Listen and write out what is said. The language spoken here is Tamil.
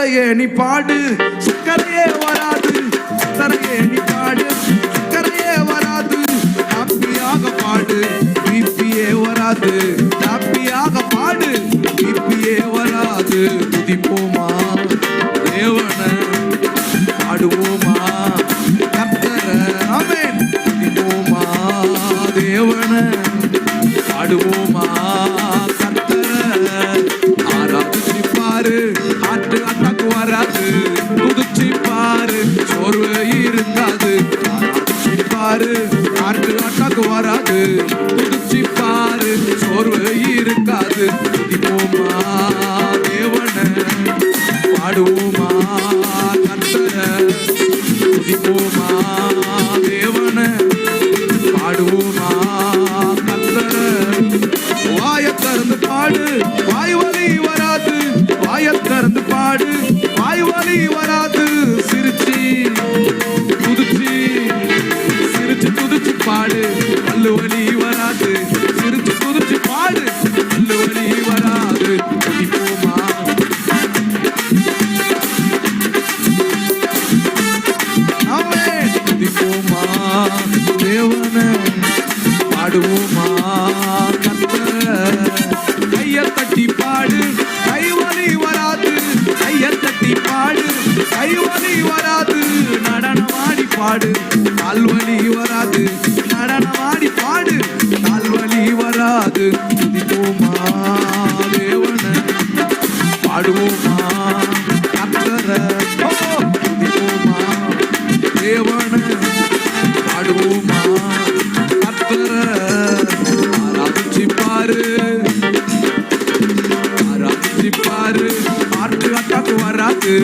சக்கரையே நீ பாடு சக்கரையே வராது. சக்கரையே நீ பாடு சக்கரையே வராது. ஹாப்பியாக பாடு பிபியே வராது. ஹாப்பியாக பாடு பிபியே வராது. துதிப்போமா தேவன பாடுவோமா கத்தர ஆமேன். துதிப்போமா தேவன பாடுவோமா ஆட்டு வராது. குதிச்சு பாரு சோர்வு இருக்காது. துதிப்போமா தேவன? பாடுவோமா கத்தர துதிப்போமா தேவன? பாடுவோமா கத்தர வாய திறந்து பாடு வாய் வலி வராது. வாய திறந்து பாடு வாய் வலி வராது. சிரிச்சி குதிச்சி சிரிச்சு துதிச்சு பாடு. பல்லு வராது. சிரிச்சு குதிச்சு பாடு. பல்லு வராது. துதிப்போமா ஆமென். துதிப்போமா தேவனை பாடுவோமா? கைய தட்டி பாடு. கைவலி வராது. கைய தட்டி பாடு. கைவலி வராது. பாடு. கால்வழி வராது. நடனமாடி பாடு. கால்வழி வராது. துதிப்போமா தேவனை. பாடுவோமா கர்த்தரை. துதிப்போமா தேவனை. பாடுவோமா கர்த்தரை. ஆராதிச்சு பாரு. ஆராதிச்சு பாரு. ஆட்டு அட்டாக்கு வராது.